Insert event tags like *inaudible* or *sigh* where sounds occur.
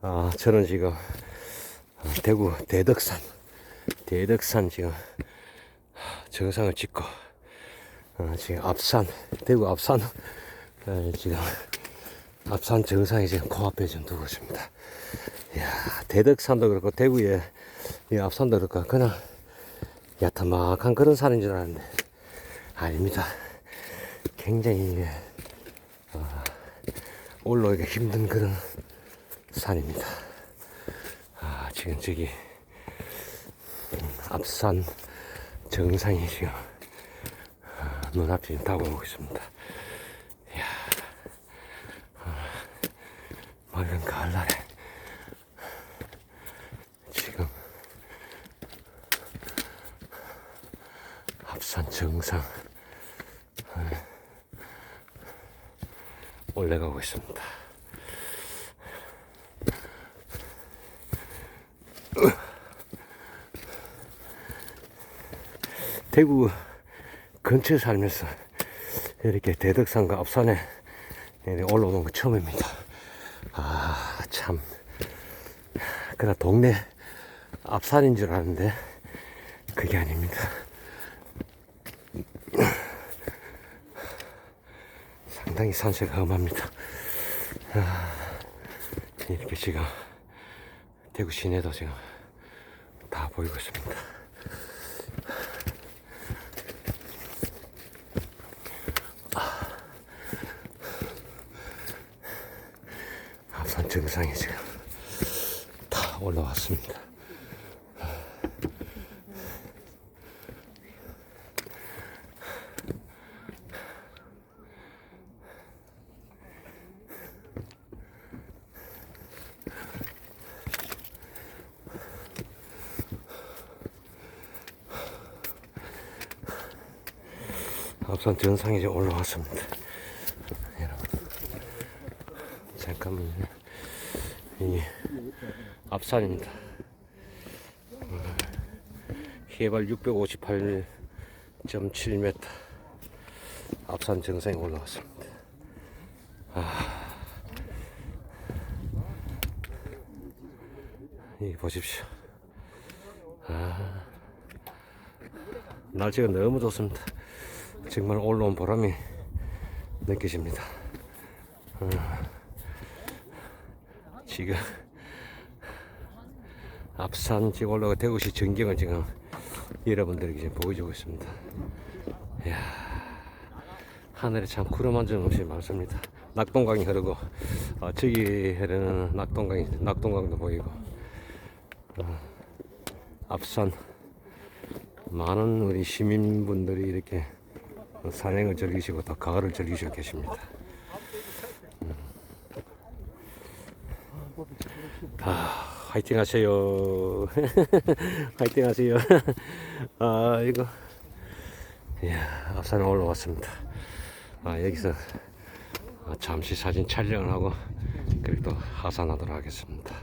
아, 저는 지금 어, 대구 대덕산, 대덕산 지금 정상을 찍고 어, 지금 앞산, 대구 앞산 어, 지금 앞산 정상에 지금 코앞에 좀 두고 있습니다. 이야, 대덕산도 그렇고 대구의 이 앞산도 그렇고 그냥 야타막한 그런 산인 줄 알았는데 아닙니다. 굉장히 어, 올라오기가 힘든 그런 산입니다. 아, 지금 저기 음, 앞산 정상이 지금 아, 지금 다가오고 있습니다. 이야, 아, 맑은 가을날에 지금 앞산 정상 아, 올라가고 있습니다. 대구 근처에 살면서 이렇게 대덕산과 앞산에 올라오는 거 처음입니다. 아, 참. 그나 동네 앞산인 줄 아는데 그게 아닙니다. 상당히 산세가 험합니다. 아, 이렇게 지금 대구 시내도 지금 다 보이고 있습니다. 앞산 정상에 지금 다 올라왔습니다. 앞산 정상에 올라왔습니다. 잠깐만요. 이 앞산입니다. 어, 해발 658.7m 앞산 정상에 올라왔습니다. 아, 이 보십시오. 아, 날씨가 너무 좋습니다. 정말 올라온 보람이 느껴집니다. 지금 *laughs* 앞산 지금 올라가 대구시 전경을 지금 여러분들에게 지금 보여주고 있습니다. 이야, 하늘에 참 구름 한 점 없이 맑습니다. 낙동강이 흐르고 어, 저기 흐르는 낙동강이 낙동강도 보이고 어, 앞산 많은 우리 시민분들이 이렇게 산행을 즐기시고 또 가을을 즐기시고 계십니다. 아, 화이팅 하세요. *laughs* 화이팅 하세요. *laughs* 아, 이거. 이야, 앞산에 올라왔습니다. 아, 여기서 아, 잠시 사진 촬영을 하고, 그리고 또 하산하도록 하겠습니다.